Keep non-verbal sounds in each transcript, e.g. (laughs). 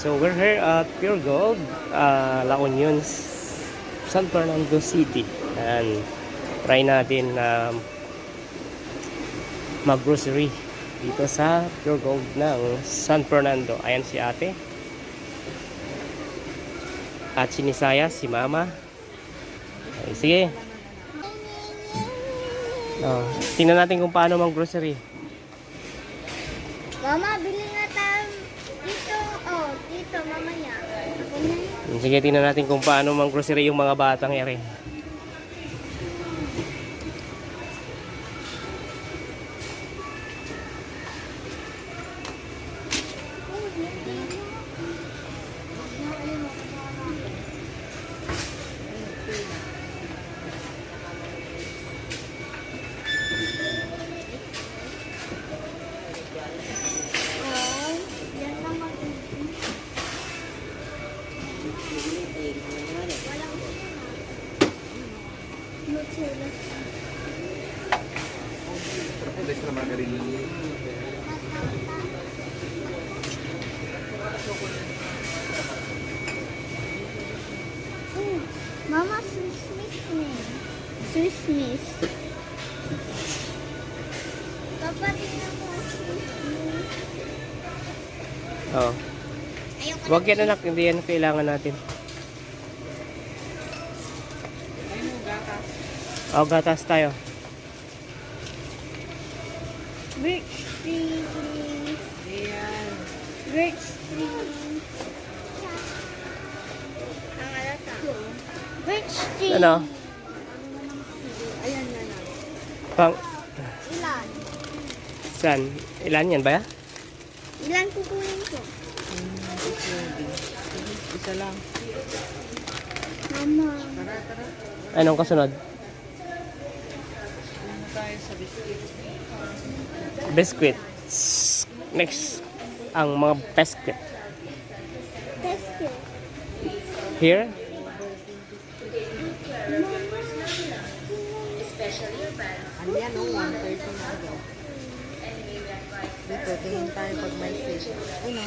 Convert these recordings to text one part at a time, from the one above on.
So we're here at Pure Gold, uh, La Union, San Fernando City. And try natin um, mag-grocery dito sa Pure Gold ng San Fernando. Ayan si ate. At si Nisaya, si mama. Okay, sige. Oh, tingnan natin kung paano mag-grocery. Mama, bili mamaya. Sige, tingnan natin kung paano mang-grocery yung mga batang ere. Oh, yan naman. Walang Nutella. Alis na margarine. Mm. Mama, Swiss Miss ni. Swiss Miss. Papa, tingnan mo. Swiss Miss. Oh. Huwag yan anak, hindi yan kailangan natin. Oh, gatas tayo. Birch tree, please. Birch tree. Ang alata. Birch tree. Ano? Ayan na na. Pang, Ilan? Saan? Ilan yan ba? Ilan kukunin ko? Isa lang. Mama. Tara, tara. Anong kasunod? Ano tayo sa biscuit? Biscuits. Next, ang mga biscuit. Pesto. Here, Ano yan, oh, 130 na. Dito, tingin tayo pag may station. Ano?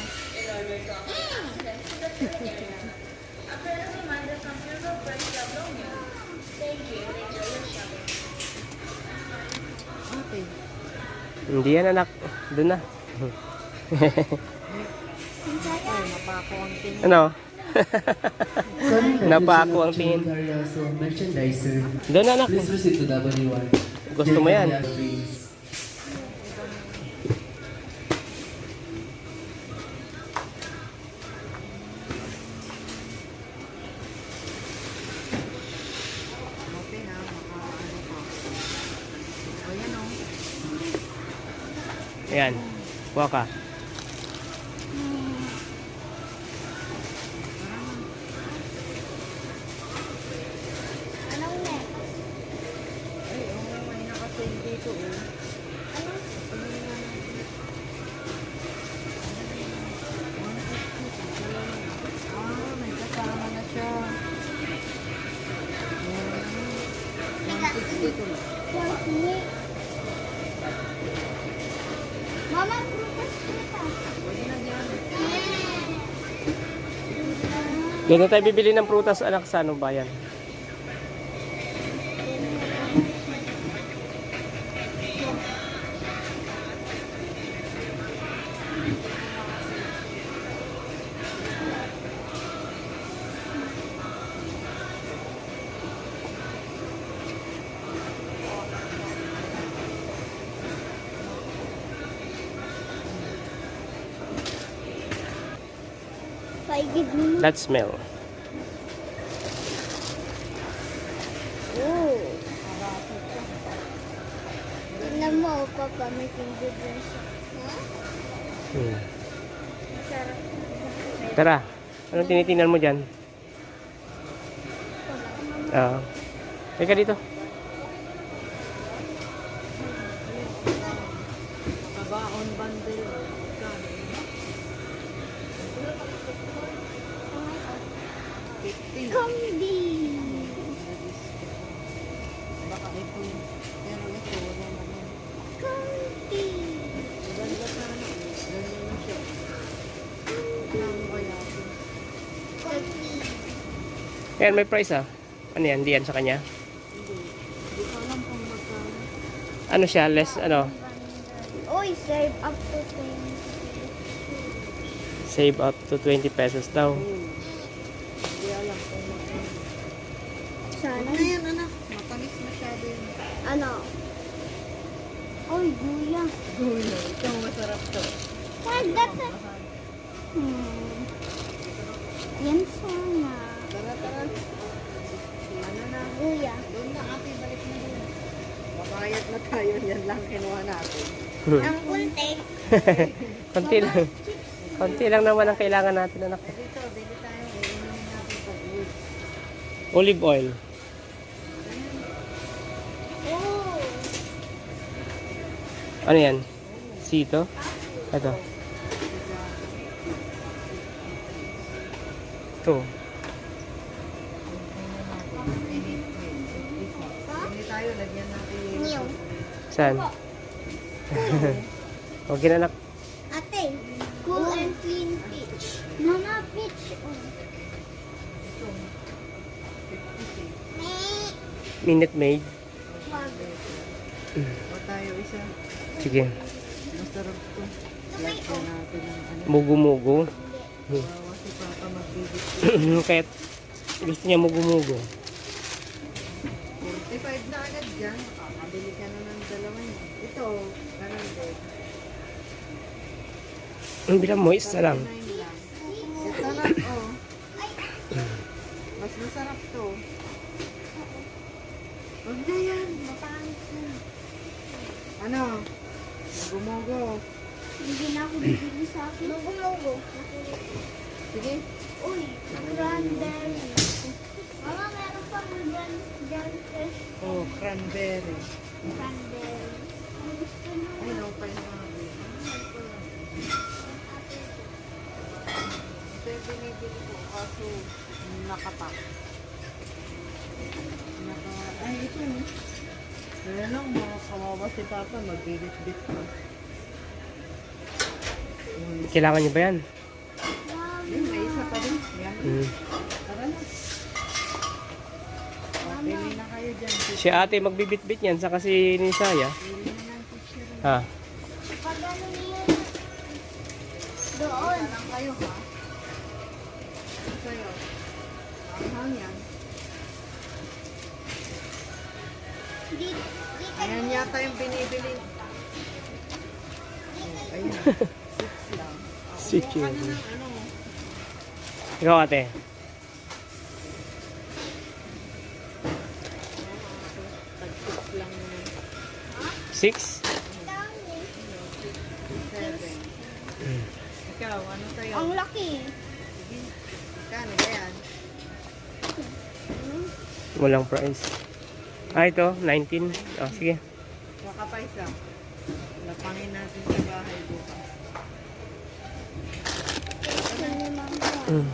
Okay. hindi yan anak. Doon na. Oh, napako ang tingin. Ano? Napako ang tingin. Doon anak. Please proceed to W1. Gusto mo yan? Yeah, please. Okay na, makaano pa. O yan, oh. Ayan. Kuha Doon na tayo bibili ng prutas anak sa ano bayan. Paigid Let's smell. Oh. Tingnan mo, Papa, may? Hmm. Sarap. Tara. Anong tinitingnan mo dyan? Ah. Teka dito. Nakabaon bundle. Kano? 50. Combi. Baka ito. Pero ito, wala naman. Combi. Ganda sana. Ganda na siya. Kano kaya? Ayan, may price ah. Ano yan? Hindi yan sa kanya? Ano siya? Less, ano? Uy, save up to 20. Save up to 20 pesos daw. Hindi alam kung. Sana. Na yan, anak. Matamis masyado yun. Ano? Uy, guya. Gulo. Ito, masarap to. Wag dati. Hmm. Yan sana. Tara, tara. Ano na? Guya. Doon na ate, balik na doon. Tayo. Yan lang kinuha natin. Ang kunti. Konti (laughs) lang. Konti lang naman ang kailangan natin anak. Dito, bili tayo. Olive oil. Oh. Ano yan? Sito? Ito. Ito. Bili tayo, lagyan natin. Saan? (laughs) Okay na anak. Ate, cool and clean peach. Mama, peach. Minute maid. Wag. O tayo isa. Sige. Masarap to. Lagyan natin ng ano. Mugu-mugu. Bawa si Papa magbibit. (clears throat) Kahit gusto niya mugu-mugu. 45 na agad dyan. Makakabili ka na. Ito, ganun din. Ang bilang mo, isa lang. 39 lang. Ito lang, oh. Mas masarap to. Huwag na yan. Mapangit yan. Ano? Gumugo. Hindi na ako bibili sa akin. Lugo-lugo. Sige. Uy, cranberry. Mama, meron pa ng jellyfish. Oh, cranberry. Cranberry. Ang gusto mo. Ay, no, pa yung mga Ito yung binibili ko. Kaso, nakapak. Naka, ay, ito. Kaya lang, mga kawawa si Papa, magbibit-bit ko. Kailangan niyo ba yan? Yun, may isa pa din. Yan. Mm. Tara na. Pili na kayo dyan. Si ate magbibit-bit yan sa kasi ni Saya. Pili. Ha? Pag ano yun, doon. Lang kayo, ha? Sa'yo? Ang yan. Di, di ka Ayan yata yung binibili. Ayan. Six lang. Six yun. ng ano. Ikaw ate. Six lang naman. Six? dami. Seven. Ikaw, ano sa'yo? Ang laki. Kano ba yan? Walang price. Ah, ito. 19. Oh, sige. Baka pa isa. Lapangin natin sa bahay bukas. Mm.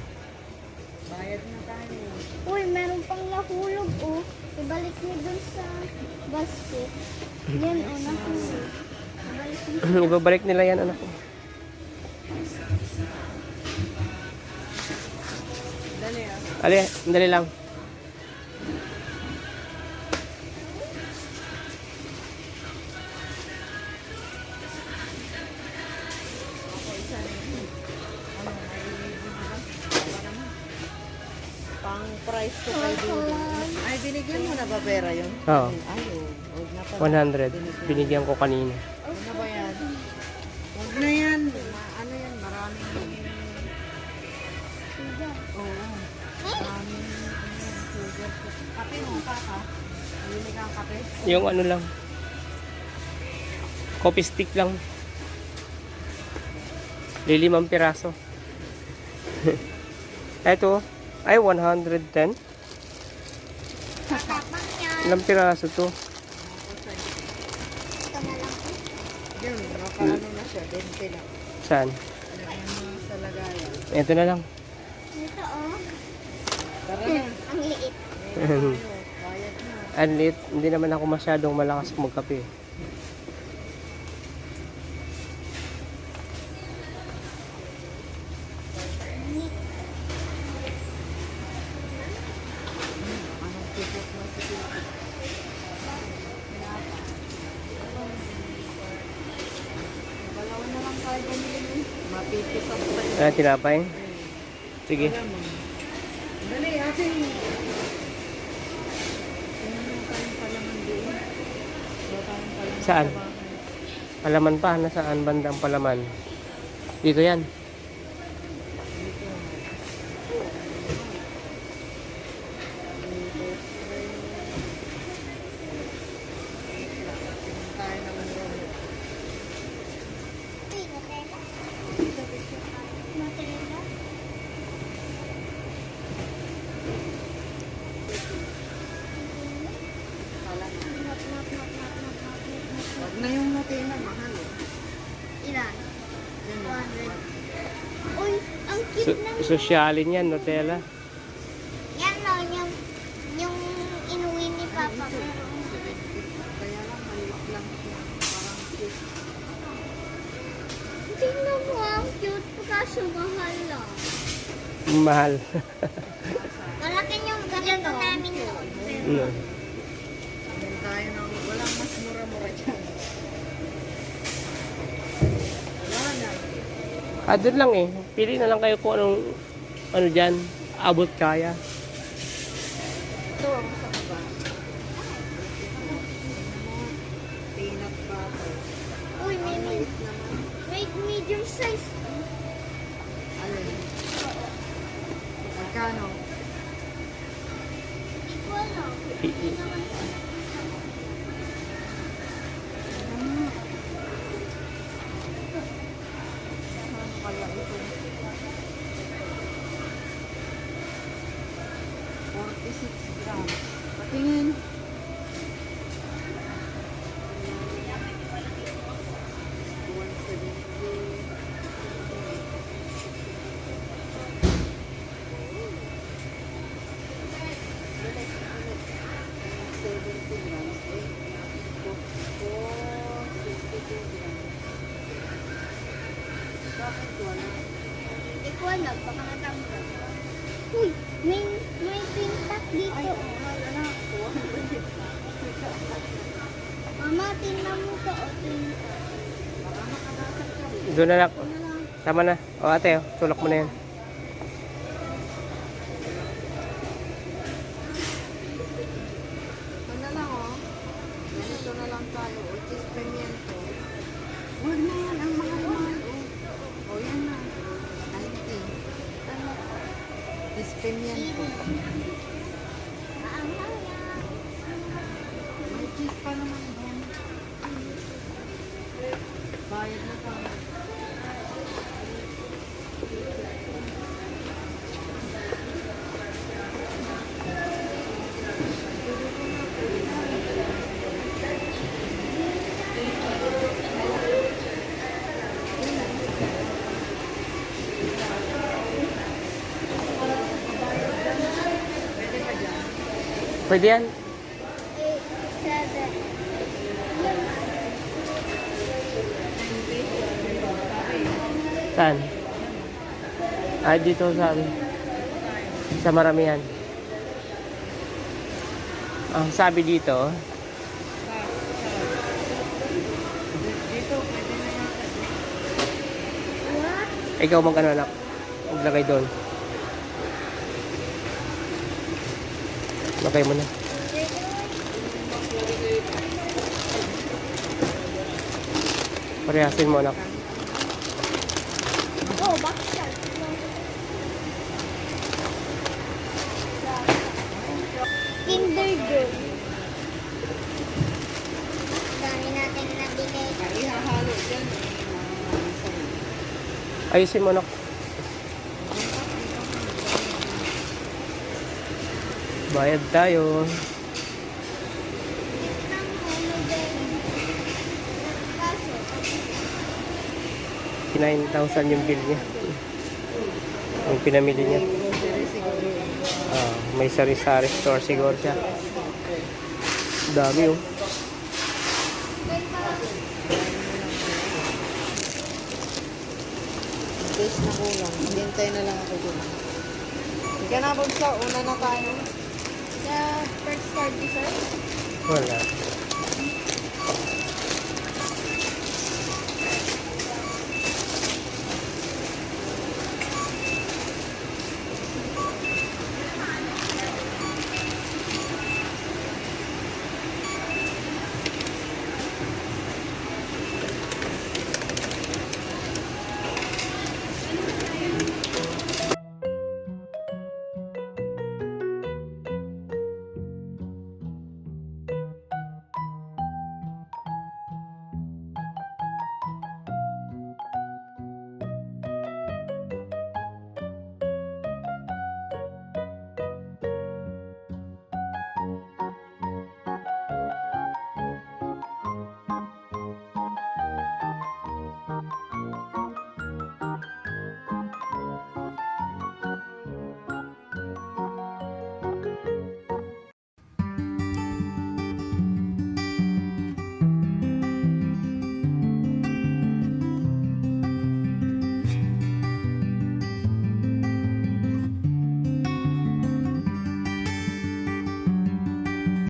Bayad na tayo. Uy, meron pang nahulog, oh. Ibalik niyo dun sa basket. Yan, oh, nahulog. Ibalik (clears throat) nila yan anak ko. Dali ah. Ali, dali lang. Pang price ko kay Dudu. Ay, binigyan mo na ba pera yun? Oo. Ay, oh. Huwag na pala. 100. Binigyan ko kanina. Yung ano lang. Coffee stick lang. Lilimang piraso. (laughs) Ito. Ay, 110. Tatapang yan. Ilang piraso to? Ito na lang. Yun, nakaano na siya. 20 lang. Saan? Ito na lang. Ito, oh. (laughs) Ang liit. (laughs) And it, hindi naman ako masyadong malakas magkape. Ah, tinapay? Sige. Dali, ating Saan? Palaman pa, nasaan bandang palaman? Dito yan. Tayo naman doon. Uy, Nutella. Nutella. Nap, nap, nap, nap, nap, nap, nap, nap. Wag na yung Nutella, mahal eh. Ilan? Yan, 200. Uy, ang cute So, ng sosyalin yan, Nutella. Yan no, yung, yung inuwi ni Papa. Pero, Kaya lang, maliit lang siya. Parang cute. tingnan mo, ang cute. Kaso mahal lang. Mahal. Malaki yung ganito namin noon. Pero, Ano? Yan tayo ng walang mas mura-mura dyan. Na. Ah, doon lang eh. Pili na lang kayo kung anong, ano dyan, abot kaya. Ito ang sa baba. Peanut butter. uy, may, may, naman. medium size. Alin? Magkano? Hindi ko alam. I- i- Ano kaya ito? 46 grams. Patingin. Bakit wala? Hindi ko alam. Baka natanggal. Uy, may, may pintak dito. Ay, mahal anak. Mama, tingnan mo to. O, pintak. Baka makadasal ka. Doon na lang. Tama na. O ate, oh, tulak mo na yan. Ito na lang oh. Ganito na lang tayo. O, cheese pimiento. Huwag na yan. Ang mahal-mahal oh. O, yan na. 90. Ano? Cheese pimiento. Maanghang yan. May cheese pa naman doon. Bayad na tayo. Pwede yan. Eight. Saan? Ah, dito sa sa maramihan. Ang sabi dito, ikaw mag ano anak. Maglagay doon. Lagay mo na. Parehasin mo anak. Oh, bakit Kinder Joy. Dami natin nabili. Ay, ihahalo dyan. Ayusin mo anak. Bayad tayo. Kaso, 9,000 yung bill niya. Yung pinamili niya. Ah, may sari-sari store siguro siya. Dami oh. case na kulang, hintay na lang ako ka na, Bunso. Una na tayo. First card, sir? Wala.